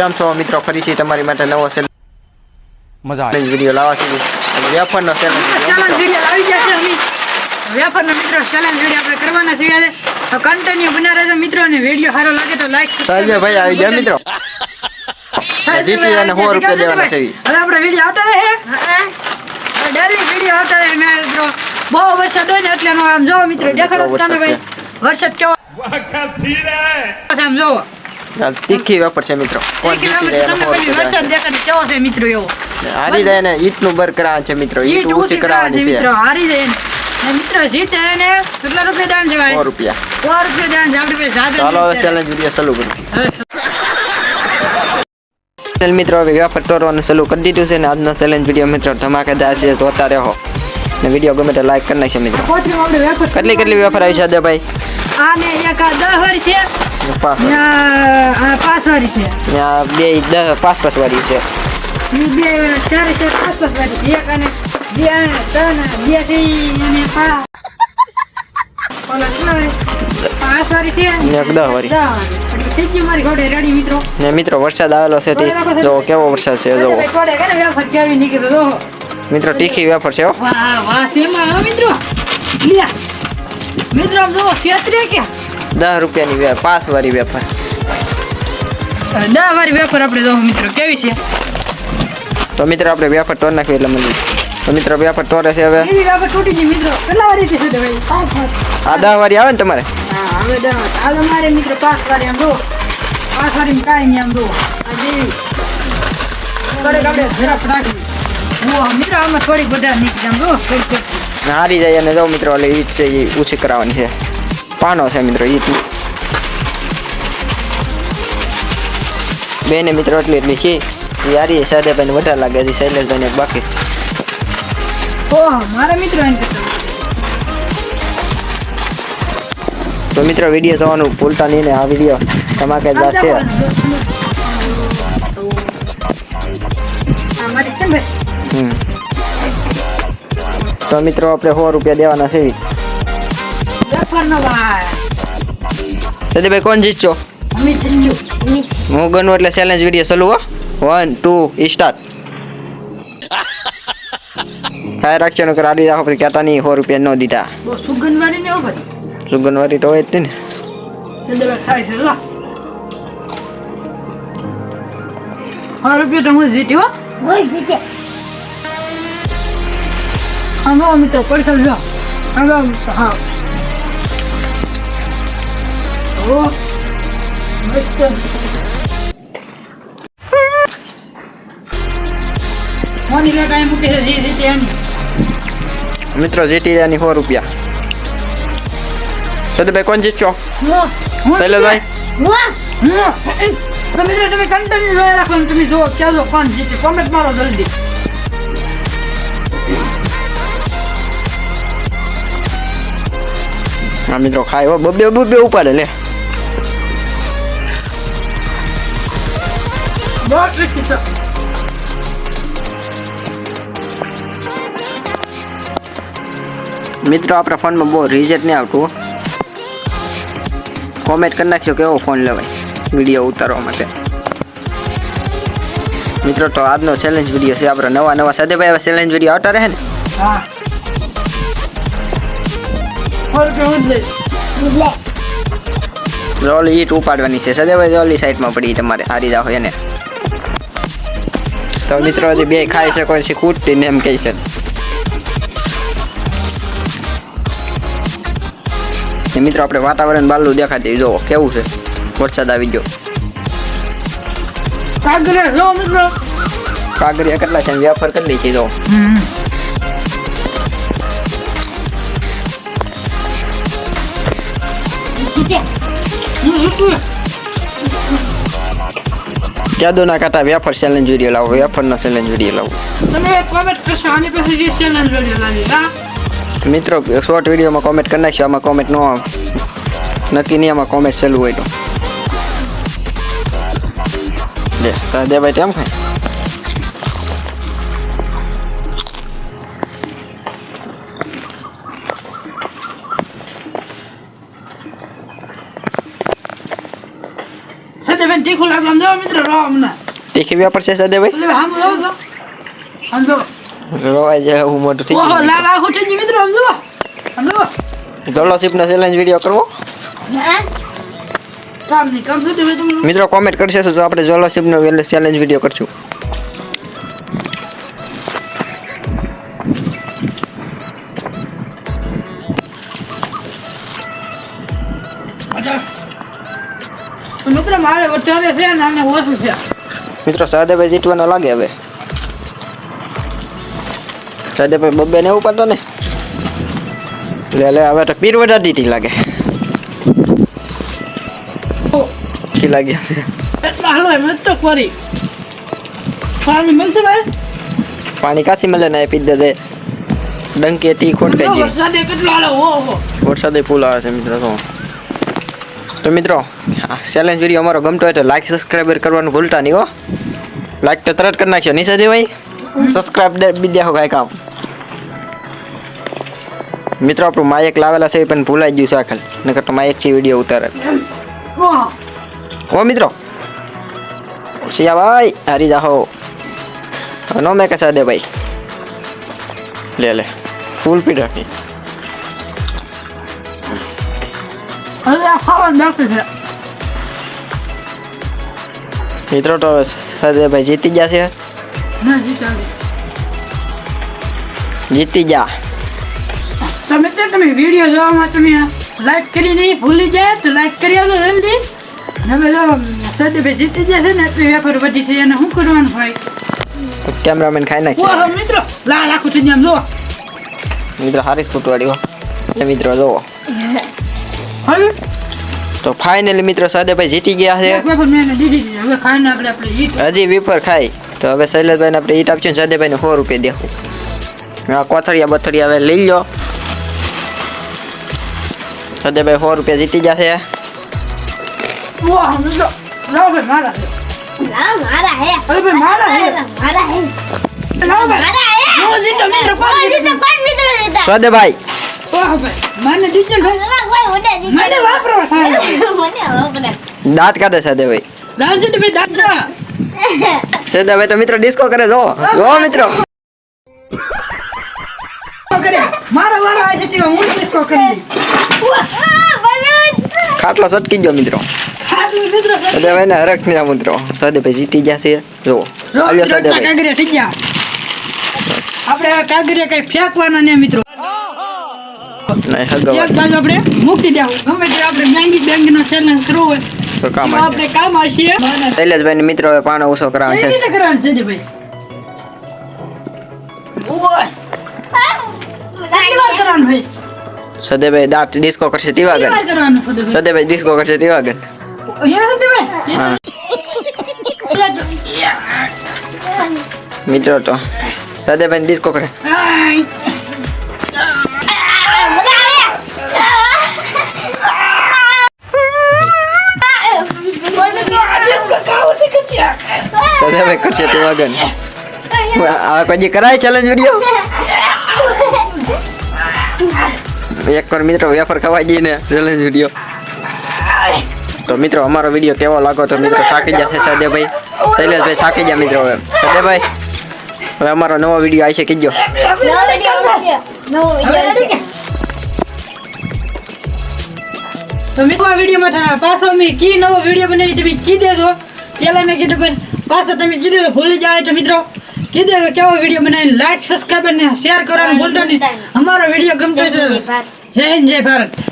કેમ છો મિત્રો? ફરીથી તમારી માટે નવો સેલ મજા આવે. વીડિયો લાવવા છે વેફરનો સેલ ચેલેન્જ વીડિયો આવી ગયા છે અમે વેપારના મિત્રો ચેલેન્જ વીડિયો આપણે કરવાના છે તો કન્ટિન્યુ બના રહેજો મિત્રો અને વીડિયો સારો લાગે તો લાઈક સાહેબ ભાઈ આવી ગયા મિત્રો. જીતી અને 100 રૂપિયા દેવાના છે. હવે આપણે વીડિયો આવતા રહે. ડેલી વીડિયો આવતા રહે. મેં મિત્રો બહુ વરસાદ હોય ને એટલે આમ જોવો મિત્રો દેખાડો તમે ભાઈ. વરસાદ કેવો? છે આમ જોવો. તીખી વેફર છે મિત્રો. કોણ જીતી વરસાદ દેખાડે કેવો છે મિત્રો એવો? હારી જાય ને ઈટનું બર કરાવવાનું છે મિત્રો ઈટ ઈટ ઊંચી કરાવવાની છે. મિત્રો હારી જાય ને. ને મિત્રો જીતે એને કેટલા રૂપિયા દાન છે સો રૂપિયા. સો રૂપિયા દાન છે આપણી સાધન ચાલો હવે ચેલેન્જ વીડિયો ચાલુ કરું. મિત્રો હવે વેફર તોડવાનું ચાલુ કરી દીધું છે ને આજનો ચેલેન્જ વીડિયો મિત્રો ધમાકેદાર છે જોતા રહો ને વીડિયો ગમે તો લાઈક કરી નાખજો મિત્રો. કેટલી કેટલી વેફર આવી છે ભાઈ આને એક આ દસ વાળી છે. પાંચ ને આ આ પાંચ વાળી છે ત્યાં બે દસ પાંચ પાંચ વાળી છે ઈ બે ચાર છે પાંચ પાંચ વાળી છે એક અને બે અને ત્રણ બેથી અને પાંચ ઓલા શું આવે? પાંચ વાળી છે ને એક દસ વાળી. દસ વાળી. એટલે થઈ ગયું મારી ઘોડે રેડી મિત્રો ને મિત્રો વરસાદ આવેલો છે તે જો કેવો વરસાદ છે જો ભાઈ ઘોડે કરે વેફર કેવી નીકળ્યો જો મિત્રો તીખી વેફર છે હો વાહ વાહ શેમાં હો મિત્રો લ્યા મિત્રો આમ જુઓ છેતરે કે દસ રૂપિયાની પાંચ વાળી વેફર. દસ વાળી વેફર આપણે જો મિત્રો કેવી છે? તો મિત્ર આપણે વેફર તોડ નાખવી એટલે મળી તો મિત્રો વેફર તોડે છે હવે? મિત્રો. કેટલા વાળી છે આ દસ વાળી આવે ને તમારે? હા હવે દસ આ તો મારે મિત્રો પાંચ વાળી આમ જો પાંચ વાળી કાંઈ નહીં આમ જો આ આપણે ઝડપ રાખવી મિત્રો આમાં થોડીક બધા નીકળી આમ જો થોડીક થોડીક. ને હારી જાય અને જો મિત્રો એટલે ઈટ છે એ ઓછી કરાવવાની છે. પાનો છે મિત્રો ઈટ બેને મિત્રો એટલી એટલી છે. એ હારી સાદે ભાઈને વધારે લાગે છે શૈલેષભાઈને બાકી. મારા મિત્રો તો મિત્રો વીડિયો જોવાનું ભૂલતા નહીં ને આ વીડિયો ધમાકેદાર છે. તો મિત્રો આપણે સો રૂપિયા દેવાના છે. સદીભાઈ કોણ જીતશો? હું ગણું એટલે ચેલેન્જ વીડિયો ચાલુ હો. વન ટુ સ્ટાર્ટ ફાયર રાખશે ને કરાડી રાખો પછી કહેતા નહીં સો રૂપિયા ન દીધા. સુગંધવાળી ને સુગંધવાળી તો હોય જ તે ને સો રૂપિયા તો હું જીત્યો આવો મિત્રો પૈસા લો. હા. ઓ મસ્ત મોની લો ટાઈમ મૂકે છે જી જીતે એની મિત્રો જીતી સો રૂપિયા. ભાઈ કોણ જીતશો? શૈલેષભાઈ? Wow. તો તમે કન્ટિન્યુ જોયા રાખો તમે જો કહેજો કોણ જીતે કોમેન્ટ મારો જલ્દી આ મિત્રો, ખાય બબે બબે ઉપાડે, લે. ટ્રિકી છે મિત્રો આપણા ફોનમાં બહુ રિઝલ્ટ નહીં આવતું. કોમેન્ટ કરી નાખજો કેવો ફોન લેવાય વીડિયો ઉતારવા માટે. મિત્રો તો આજનો ચેલેન્જ વીડિયો છે. આપણે નવા નવા સદેભાઈ એવા ચેલેન્જ વીડિયો આવતા રહે ને? રોલી ઈટ ઉપાડવાની છે. સદેભાઈ રોલી સાઈડમાં પડી તમારે. હારી જાવ એને. તો મિત્રો હજી બે ખાઈ શકો છે ને એમ કહે છે. મિત્રો આપણે વાતાવરણ બાલું દેખાતી જોવો કેવું છે? વરસાદ આવી ગયો. કાગરે જો મિત્રો. કાગરિયા કેટલા છે વ્યાપાર કેટલી છે જો ક્યાં ના કાંટા વેફર ચેલેન્જ વીડિયો લાવો વેફરનો ચેલેન્જ વીડિયો લાવો તમે કોમેન્ટ કરશો આની પાસે જે ચેલેન્જ વિડિયો લાવી હા? મિત્રો શોર્ટ વિડીયોમાં કોમેન્ટ કરી નાખશો આમાં કોમેન્ટ નો આવે. નક્કી નહીં આમાં કોમેન્ટ સેલું હોય તો. દે સાહેબ ભાઈ તેમ ખાય? સદેભાઈ તીખું લાગે આમ જો મિત્રો રહો હમણાં તીખી વેપર છે સદેભાઈ એટલે આમ જો જો. આમ જો રોવાઈ જાય એવું મોટું થઈ ઓહો લાલ આખું થઈ ગયું મિત્રો આમ જો આમ જો જલોશીપનો ચેલેન્જ વીડિયો કરવો મિત્રો કોમેન્ટ કરશે તો આપણે જલોશીપનો ચેલેન્જ વીડિયો કરશું અચ્છા. તો મિત્રો મારે વધારે છે ને આને ઓછું છે. મિત્રો સદેભાઈ જીતવાનો લાગે હવે. સદેભાઈ બબ્બે ને ઉપાડતો ને? લે લે હવે તો પીર વધારી દીધી લાગે. ઓ, કી લાગે. એટલા હાલો એમ જ તો કરી. પાણી મળશે ભાઈ? પાણી કાથી મળે ને એ પી દે. ડંકી ટી ખોટકાઈ ગઈ. વરસાદે કેટલો હાલો ઓહો વરસાદે ફૂલ આવે છે મિત્રો તો. તો મિત્રો ચેલેન્જ વીડિયો અમારો ગમતો હોય તો લાઈક સબસ્ક્રાઈબર કરવાનું ભૂલતા નહીં હો. લાઈક તો તરત કરી નાખશો નહીં સદેભાઈ સબસ્ક્રાઈબ બી હો કાંઈ કામ મિત્રો, આપણું માયક લાવેલા છે એ પણ ભૂલાઈ ગયું છે આખલ નકર તો માયક છે વીડિયો ઉતારે. હો, મિત્રો. શિયાભાઈ હારી જાહો. નો મેં કસા દે ભાઈ. લે લે. ફૂલ પી રાખી. હવે ખાવાનું બાકી છે. મિત્રો તો ભાઈ જીતી ગયા છે. જીતી જા તો તમે વીડિયો જોવામાં તમે લાઈક કરી નહીં ભૂલી જાય તો લાઈક કરી આવજો જલ્દી. અને હવે જો સદેભાઈ જીતી જશે ને એટલે વેપાર વધી છે એને શું કરવાનું ભાઈ કેમેરામેન ખાઈ નાખી. મિત્રો લાલ આખું થઈ જાય જો મિત્રો હારી ફૂટવાડી મિત્રો જોવો હવે? તો ફાઇનલી મિત્રો સાદેભાઈ જીતી ગયા છે. હજી વીપર ખાઈ. તો હવે શૈલેષભાઈને આપણે ઈટ આપશું ને સાદેભાઈને સો રૂપિયા દેવું આ કોથળિયા બથળિયા હવે લઈ લો સાદેભાઈ સો રૂપિયા જીતી મારા છે. ના મારા હે અરે ભાઈ મારા હે મારા હે લાવ ભાઈ. મારા હે હું જીતો મિત્રો કોણ કોઈ જીતો? જીતો કોણ મિત્ર જીતા? સાદેભાઈ ભાઈ ને ભાઈ ના દાંત કાઢે રામજી ભાઈ. સાદેભાઈ તો મિત્રો ડિસ્કો કરે જો. જો મિત્રો. કરે. મારો વારો આવે છે તેમાં હું ડિસ્કો કરી ખાટલો સટકી ગયો મિત્રો. હાથમાં મિત્રો સાદેભાઈને હરખ નહીં મિત્રો. સાદેભાઈ જીતી ગયા છે. જો. આવ્યો આપણે આ કાગરિયા કઈ ફેંકવાના ને મિત્રો. આપણે મૂકી દેવું. ગમે તે આપણે બેંગી બેંગી નો ચેલેન્જ કરવો હોય તો કામ આપણે કામ આવશે શૈલેષભાઈ મિત્રો હવે પાનો ઓછો કરાવવાનો છે. રીતે કરવાનું છે ભાઈ ઓય કેટલી વાર કરવાનું ભાઈ સદેભાઈ દાંત ડિસ્કો કરશે તેવા ભાઈ સદેભાઈ? ડિસ્કો કરશે તેવા મિત્રો તો. સદેભાઈ ડિસ્કો કરે. સદેભાઈ કરશે તેવા ગણ આ કોઈ કરાય ચેલેન્જ વીડિયો એક વાર મિત્રો વેફર ખવાઈ જઈએ ને ચેલેન્જ વીડિયો તો મિત્રો, અમારો વીડિયો કેવો લાગો તો મિત્રો થાકી જશે સદેભાઈ. શૈલેષભાઈ થાકી ગયા મિત્રો હવે. સદેભાઈ, હવે અમારો નવો વીડિયો આવશે, કીજો. છે. તો મિત્રો, આ વિડીયોમાં પાછો મેં કી નવો વીડિયો બનાવી તમે કી દેજો. પહેલાં મેં કીધું પણ પાછો તમે કીધું તો ભૂલી જાય તો મિત્રો. કીધું તો કેવો વીડિયો બનાવીને લાઈક સબસ્ક્રાઈબ અને શેર કરવાનું ભૂલતો નહીં. અમારો વીડિયો ગમતો જય હિન્દ જય ભારત.